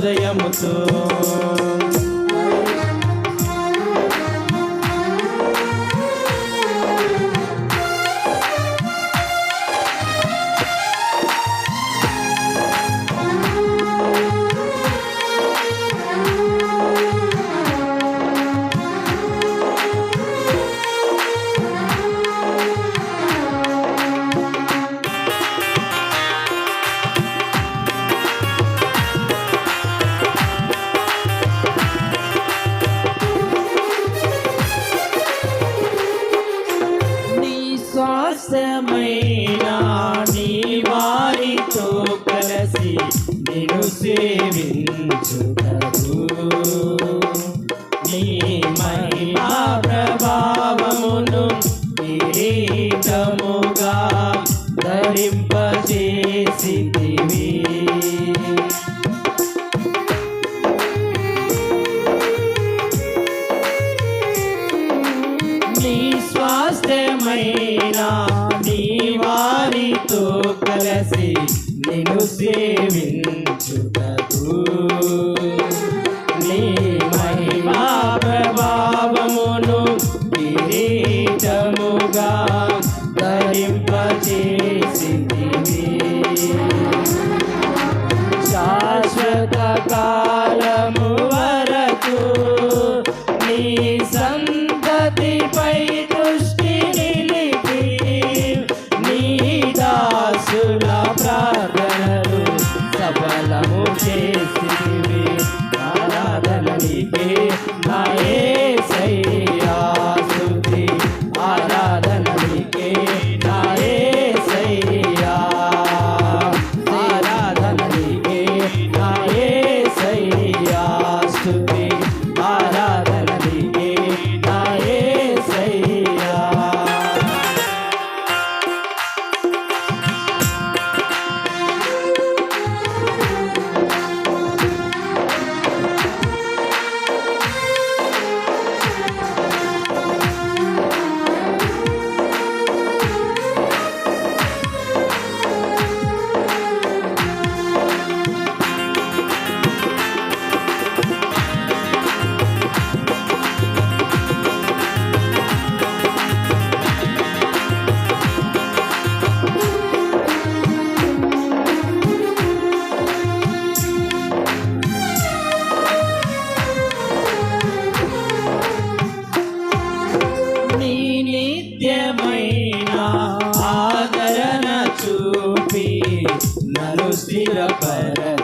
హృదయముతో దాసమైనా నీ వారితో కలిసి నిన్ను సేవించుటకు. నీ మహిమా ప్రభావమును కిరీటము నీతో కలసి నిన్ను సేవించుటకు. నీ మహిమా ప్రభావమును విరీతముగా ధరింపచేసింది. శాశ్వత కాలం చూపి నన్ను స్థిరపర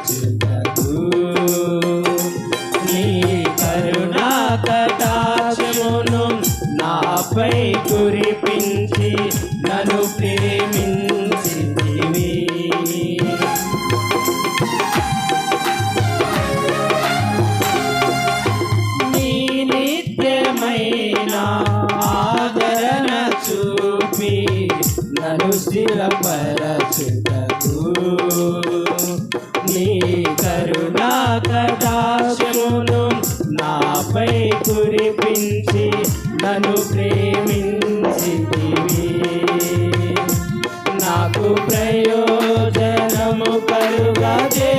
స్థిరపరచుటకు నీ కరుణా కటాక్షమును నాపై కురిపించి నాకు ప్రయోజనము కలుగజే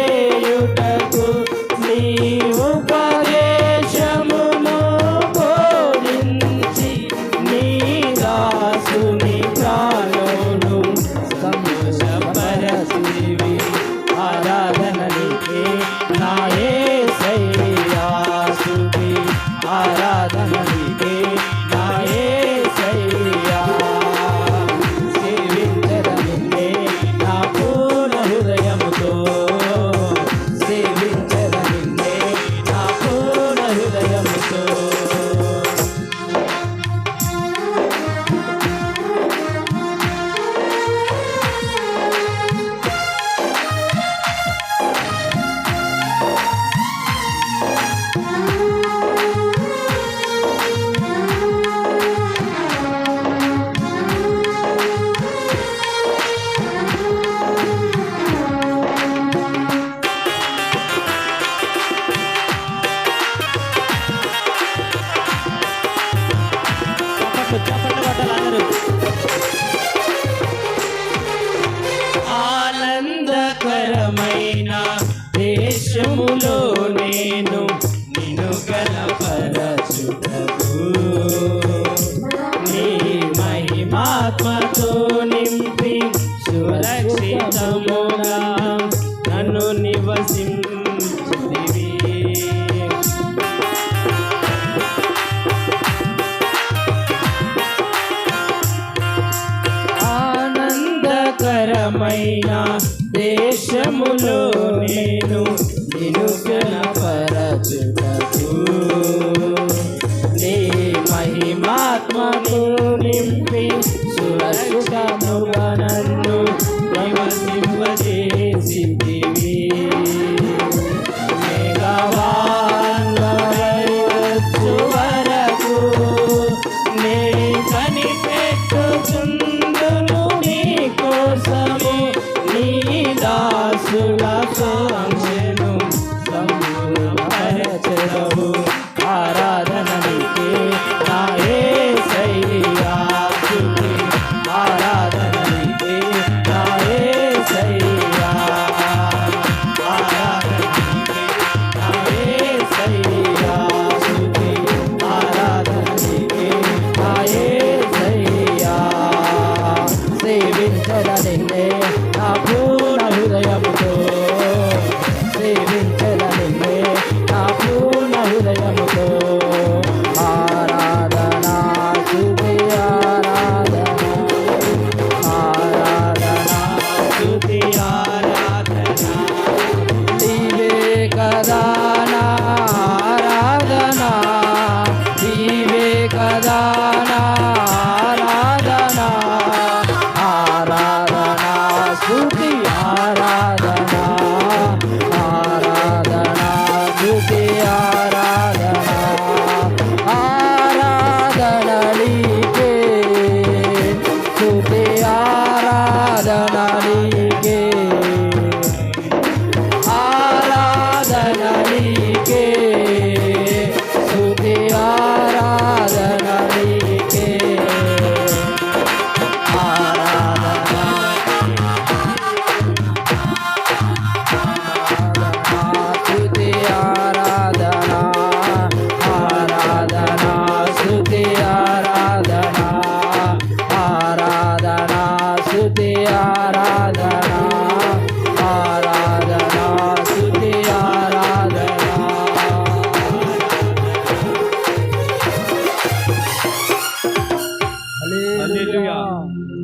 దేశములో నేను నిన్ను గణపరచుటకు నీ మహిమాత్మతో నింపి సురక్షితముగా నన్ను నివసిం ఆనందకరమైన నామములో నేను నిన్ను కనపరచుటకు. నీ మహిమాత్మను నింపి సురక్షితను నన్ను ప్రవర్తింపజేసిందివి మేఘవాన్వరకు నీ కనిపే sabor. Yeah.